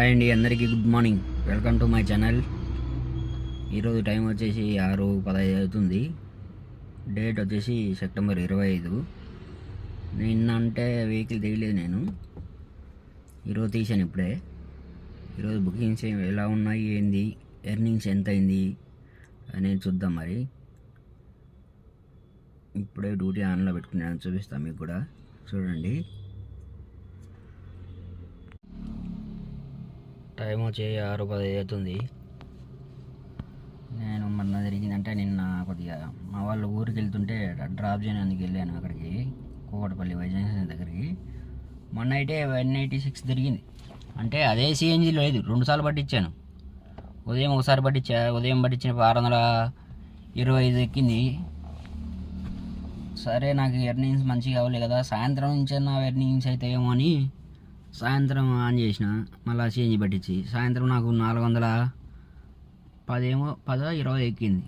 Hi అండి అందరికీ good morning welcome to my channel ఈరోజు టైం వచ్చేసి ఆరు పదహైదు అవుతుంది. డేట్ వచ్చేసి సెప్టెంబర్ ఇరవై ఐదు. నిన్న అంటే వెహికల్ తీయలేదు నేను. ఈరోజు తీసాను ఇప్పుడే. ఈరోజు బుకింగ్స్ ఏం- ఎలా ఉన్నాయి ఏంది ఎర్నింగ్స్ ఎంత అయింది అనేది చూద్దాం మరి. ఇప్పుడే డ్యూటీ ఆన్లో పెట్టుకున్నాను చూపిస్తాను మీకు కూడా. చూడండి. టైం వచ్చి ఆరు పది అవుతుంది. నేను మొన్న జరిగిందంటే నిన్న కొద్దిగా మా వాళ్ళు ఊరికి వెళ్తుంటే డ్రాప్ చేయడానికి వెళ్ళాను అక్కడికి కూకటపల్లి వైజాగ్ దగ్గరికి. మొన్న అయితే వన్ ఎయిటీ సిక్స్ తిరిగింది. అంటే అదే సిఎన్జి లేదు రెండుసార్లు పట్టించాను. ఉదయం ఒకసారి పట్టించా ఉదయం పట్టించిన ఆరు వందల ఇరవై ఐదు ఎక్కింది. సరే నాకు ఎర్నింగ్స్ మంచిగా అవ్వలేదు కదా సాయంత్రం నుంచి నా ఎర్నింగ్స్ అయితే ఏమో అని సాయంత్రం ఆన్ చేసిన మళ్ళీ చేంజ్ పట్టించి సాయంత్రం నాకు నాలుగు వందల పదేమో పదో ఇరవై ఎక్కింది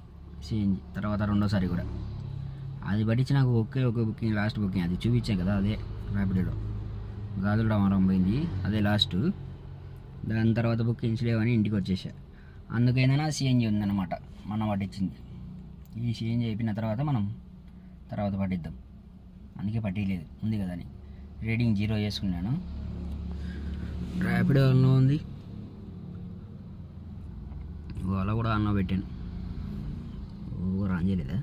చేంజ్ తర్వాత రెండోసారి కూడా. అది పట్టించి నాకు ఒకే ఒక బుకింగ్ లాస్ట్ బుకింగ్ అది చూపించాను కదా అదే ర్యాపిడోలో. గాజులు రామారం పోయింది అదే లాస్ట్. దాని తర్వాత బుకింగ్స్ లేవని ఇంటికి వచ్చేసా. అందుకైనా సిఎన్జి ఉందన్నమాట మనం పట్టించింది. ఈ సిఎన్జి అయిపోయిన తర్వాత మనం తర్వాత పట్టిద్దాం. అందుకే పట్టిలేదు ఉంది కదా అని. రీడింగ్ జీరో చేసుకున్నాను. ర్యాపిడో అన్న ఉంది. అలా కూడా అన్న పెట్టాను. ఊబర్ ఆన్ చేయలేదా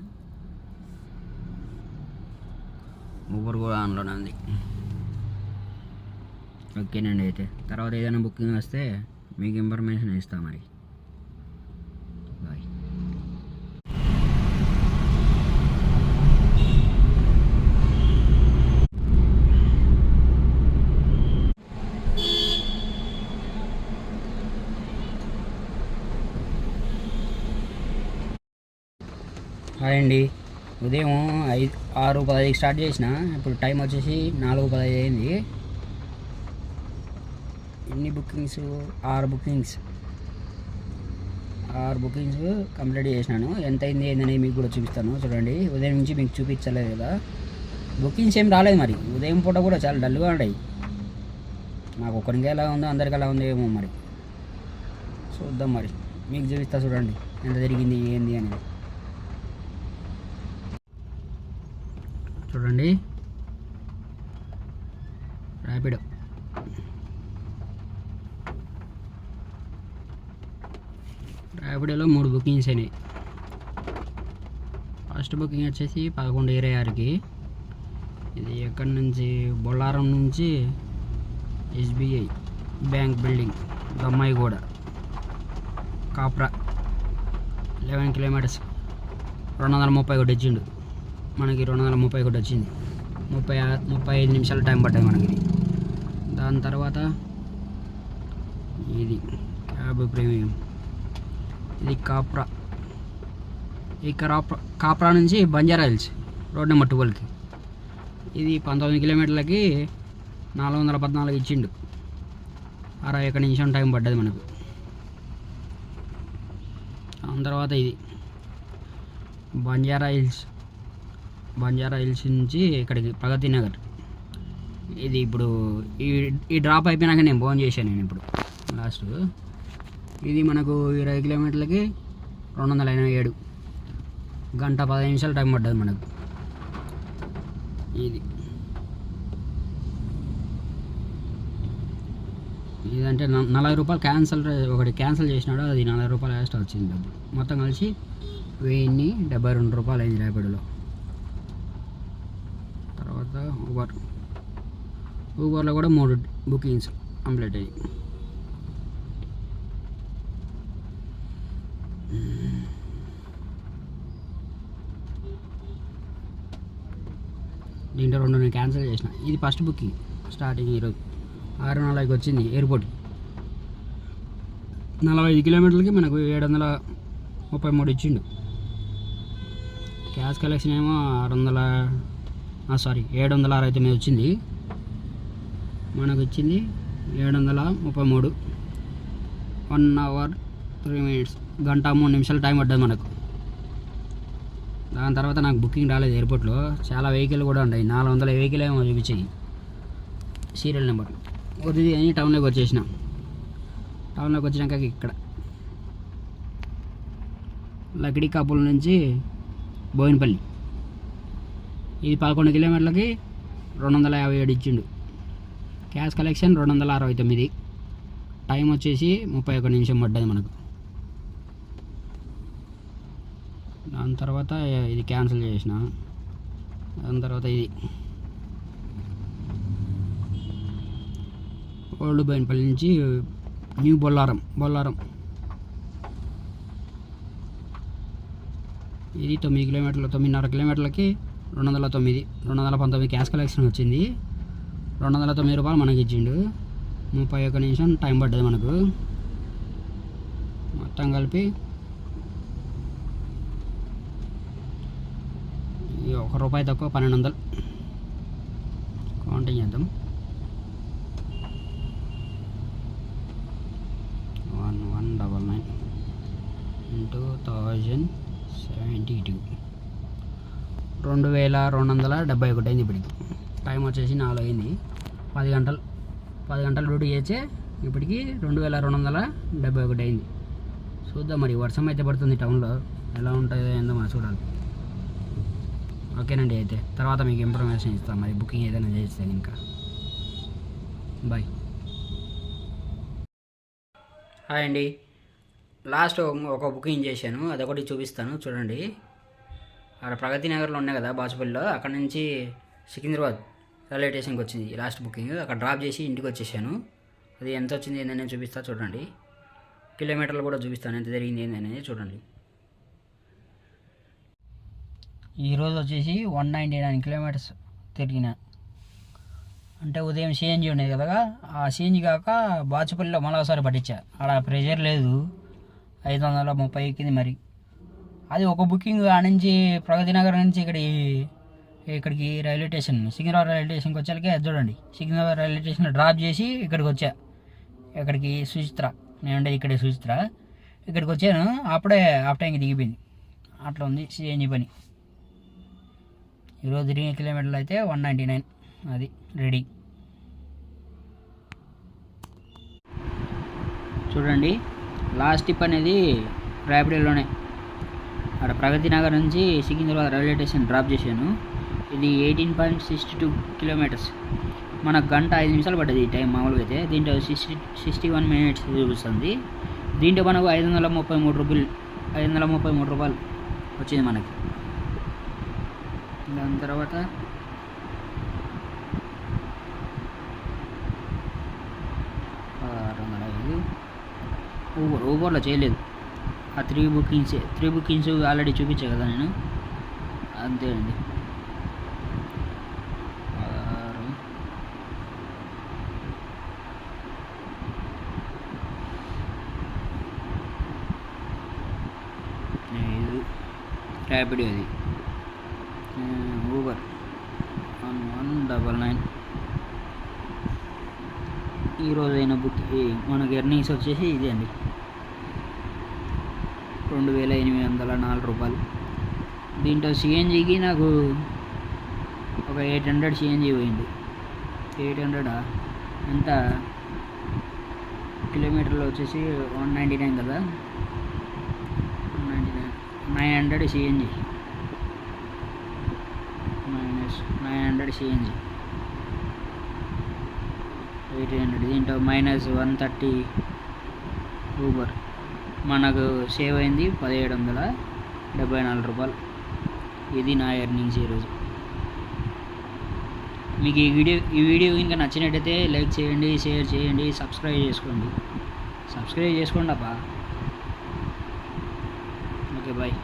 ఊబర్ కూడా ఆన్లోనే ఉంది. ఓకేనండి అయితే. తర్వాత ఏదైనా బుకింగ్ వస్తే మీకు ఇన్ఫర్మేషన్ ఇస్తాం మరి బాయ్ హాయ్ అండి. ఉదయం ఐదు ఆరు పదహైదు స్టార్ట్ చేసిన. ఇప్పుడు టైం వచ్చేసి నాలుగు పదహైదు అయింది. ఎన్ని బుకింగ్స్ ఆరు బుకింగ్స్ ఆరు బుకింగ్స్ కంప్లీట్ చేసినాను. ఎంత అయింది ఏందని మీకు కూడా చూపిస్తాను. చూడండి. ఉదయం నుంచి మీకు చూపించలేదు కదా. బుకింగ్స్ ఏం రాలేదు మరి. ఉదయం పూట కూడా చాలా డల్గా ఉన్నాయి. నాకు ఒక్కరికి ఎలా ఉందో అందరికి ఎలా ఉందో ఏమో మరి. చూద్దాం మరి. మీకు చూపిస్తా చూడండి. ఎంత జరిగింది ఏంది అనేది చూడండి. ర్యాపిడో ర్యాపిడోలో మూడు బుకింగ్స్ అయినాయి. ఫస్ట్ బుకింగ్ వచ్చేసి పదకొండు ఇరవై ఆరుకి. ఇది ఎక్కడి నుంచి? బొల్లారం నుంచి SBI bank building Dammaiguda Kapra eleven kilometres రెండు వందల ముప్పై ఒకటి ఇచ్చిండు మనకి రెండు వందల ముప్పై ఒకటి వచ్చింది. ముప్పై ముప్పై ఐదు నిమిషాలు టైం పట్టాయి మనకి దాని తర్వాత ఇది క్యాబ్ ప్రీమియం ఇది కాప్రా. ఈ కాప్రా కాప్రా నుంచి బంజారా హిల్స్ రోడ్ నెంబర్ ట్వెల్వ్కి. ఇది పంతొమ్మిది కిలోమీటర్లకి నాలుగు వందల పద్నాలుగు ఇచ్చిండు. అరవై ఒక్క నిమిషం టైం పడ్డది మనకు. దాని తర్వాత ఇది బంజారా హిల్స్. బంజారా హిల్స్ నుంచి ఇక్కడికి ప్రగతి నగర్. ఇది ఇప్పుడు ఈ ఈ డ్రాప్ అయిపోయినాక నేను ఫోన్ చేశాను నేను ఇప్పుడు లాస్ట్ ఇది మనకు ఇరవై కిలోమీటర్లకి రెండు వందల ఎనభై ఏడు. గంట పదిహేను నిమిషాలు టైం పడ్డది మనకు. ఇది. ఇదంటే నలభై రూపాయలు క్యాన్సల్ ఒకటి క్యాన్సిల్ చేసినాడు అది నలభై రూపాయలు ఎక్స్ట్రా వచ్చింది డబ్బు. మొత్తం కలిసి వెయ్యిన్ని డెబ్బై రెండు రూపాయలు అయింది రేపటిలో తర్వాత ఊబర్ ఊబర్లో కూడా మూడు బుకింగ్స్ కంప్లీట్ అయ్యాయి. దీంట్లో రెండు నేను క్యాన్సిల్ చేసిన. ఇది ఫస్ట్ బుకింగ్ స్టార్టింగ్ ఈరోజు. ఆరు నలభైకి వచ్చింది ఎయిర్పోర్ట్ నలభై ఐదు కిలోమీటర్లకి మనకు ఏడు వందల ముప్పై మూడు ఇచ్చిండు. క్యాష్ కలెక్షన్ ఏమో ఆరు వందల సారీ ఏడు వందల అరవై తొమ్మిది వచ్చింది. మనకు వచ్చింది ఏడు వందల ముప్పై మూడు. వన్ అవర్ త్రీ మినిట్స్ గంట మూడు నిమిషాలు టైం పడ్డది మనకు. దాని తర్వాత నాకు బుకింగ్ రాలేదు ఎయిర్పోర్ట్లో. చాలా వెహికల్ కూడా ఉన్నాయి. నాలుగు వందల వెహికల్ ఏమో చూపించాయి. Serial number. వదిలి అని టౌన్లోకి వచ్చేసినాం. టౌన్లోకి వచ్చినాక ఇక్కడ. లకిడి కాపుల నుంచి బోయినపల్లి. ఇది పదకొండు కిలోమీటర్లకి రెండు వందల యాభై ఏడు ఇచ్చిండు. క్యాష్ కలెక్షన్ రెండు వందల అరవై తొమ్మిది. టైం వచ్చేసి ముప్పై ఒక నిమిషం పడ్డది మనకు. దాని తర్వాత ఇది క్యాన్సిల్ చేసిన. దాని తర్వాత ఇది. ఓల్డ్ బైన్పల్లి నుంచి న్యూ బొల్లారం బొల్లారం. ఇది తొమ్మిది కిలోమీటర్లు తొమ్మిదిన్నర కిలోమీటర్లకి రెండు వందల తొమ్మిది రెండు వందల పంతొమ్మిది క్యాష్ కలెక్షన్ వచ్చింది. రెండు వందల తొమ్మిది రూపాయలు మనకి ఇచ్చిండు. ముప్పై ఒక్క నిమిషం టైం పడ్డది మనకు. మొత్తం కలిపి ఒక రూపాయి తక్కువ పన్నెండు వందలు కౌంటింగ్ చేద్దాం. One one double nine two thousand seventy two. రెండు వేల రెండు వందల డెబ్బై ఒకటి అయింది ఇప్పటికి. టైం వచ్చేసి నాలుగు అయింది. పది గంటలు పది గంటలు డ్యూటీ చేస్తే ఇప్పటికి రెండు వేల రెండు వందల డెబ్బై ఒకటి అయింది. చూద్దాం మరి వర్షం అయితే పడుతుంది టౌన్లో. ఎలా ఉంటుందో ఏందో మనం చూడాలి. ఓకేనండి అయితే తర్వాత మీకు ఇన్ఫర్మేషన్ ఇస్తాం. మరి బుకింగ్ ఏదైనా చేస్తే ఇంకా బాయ్ హాయ్ అండి. లాస్ట్ ఒక బుకింగ్ చేశాను. అదొకటి చూపిస్తాను. చూడండి. అక్కడ ప్రగతి నగర్లో ఉన్నాయి కదా బాచుపల్లిలో అక్కడ నుంచి సికింద్రాబాద్ రైల్వే స్టేషన్కి వచ్చింది లాస్ట్ బుకింగ్ అక్కడ డ్రాప్ చేసి ఇంటికి వచ్చేసాను. అది ఎంత వచ్చింది ఏంటనేది చూపిస్తా చూడండి. కిలోమీటర్లు కూడా చూపిస్తాను ఎంత జరిగింది ఏంటనేది చూడండి. ఈరోజు వచ్చేసి వన్ నైంటీ నైన్ కిలోమీటర్స్ తిరిగిన. అంటే ఉదయం సిఎన్జి ఉండేది కదా ఆ సిఎన్జి కాక బాచుపల్లిలో మళ్ళీ ఒకసారి పట్టించా. ఆడ ప్రెషర్ లేదు. ఐదు వందల ముప్పై ఎక్కింది మరి. అది ఒక బుకింగ్ ఆ నుంచి ప్రగతి నగర్ నుంచి ఇక్కడి ఇక్కడికి రైల్వే స్టేషన్ సికింద్రాబాద్ రైల్వే స్టేషన్కి వచ్చాకే చూడండి. సికింద్రాబాద్ రైల్వే స్టేషన్ డ్రాప్ చేసి ఇక్కడికి వచ్చా. ఇక్కడికి సుచిత్ర నేనంటే ఇక్కడే సుచిత్ర. ఇక్కడికి వచ్చాను అప్పుడే హాఫ్ ఇంక దిగిపోయింది. అట్లా ఉంది సిఎన్జి పని. ఈరోజు తిరిగిన కిలోమీటర్లు అయితే వన్ నైంటీ నైన్ అది రెడీ. చూడండి లాస్ట్ టిప్ అనేది ర్యాపిడోలోనే. అక్కడ ప్రగతి నగర్ నుంచి సికింద్రాబాద్ రైల్వే స్టేషన్ డ్రాప్ చేశాను. ఇది eighteen point sixty two kilometres. మనకు గంట ఐదు నిమిషాలు పడ్డది ఈ టైం మామూలుగా అయితే. దీంట్లో సిక్స్టీ సిక్స్టీ వన్ మినిట్స్ చూపిస్తుంది. దీంట్లో మనకు ఐదు వందల ముప్పై మూడు రూపాయలు ఐదు వందల ముప్పై మూడు రూపాయలు వచ్చింది మనకి. దాని తర్వాత ఆరు వందల ఐదు. ఊబర్ ఊబర్లో చేయలేదు. ఆ three bookings three bookings already చూపించా కదా నేను. అంతే అండి. ఆరు. ఐదు. ర్యాపిడ్ అది. Uber one one double nine. ఈరోజు అయిన బుక్ మనకి ఎర్నింగ్స్ వచ్చేసి ఇదే అండి. రెండు వేల ఎనిమిది వందల నాలుగు రూపాయలు. దీంట్లో సిఎన్జికి నాకు ఒక ఎయిట్ హండ్రెడ్ సిఎన్జి పోయింది. ఎయిట్ హండ్రెడా? ఎంత? కిలోమీటర్లో వచ్చేసి వన్ నైంటీ నైన్ కదా? One ninety nine. Nine hundred CNG minus nine hundred CNG eight hundred. దీంట్లో మైనస్ వన్ థర్టీ ఊబర్. మనకు సేవ్ అయింది పదిహేడు వందల డెబ్బై నాలుగు రూపాయలు. ఇది నా ఎర్నింగ్స్ ఈరోజు మీకు ఈ వీడియో ఈ వీడియో ఇంకా నచ్చినట్టయితే లైక్ చేయండి షేర్ చేయండి సబ్స్క్రైబ్ చేసుకోండి. సబ్స్క్రైబ్ చేసుకోండి అబ్బా. Okay bye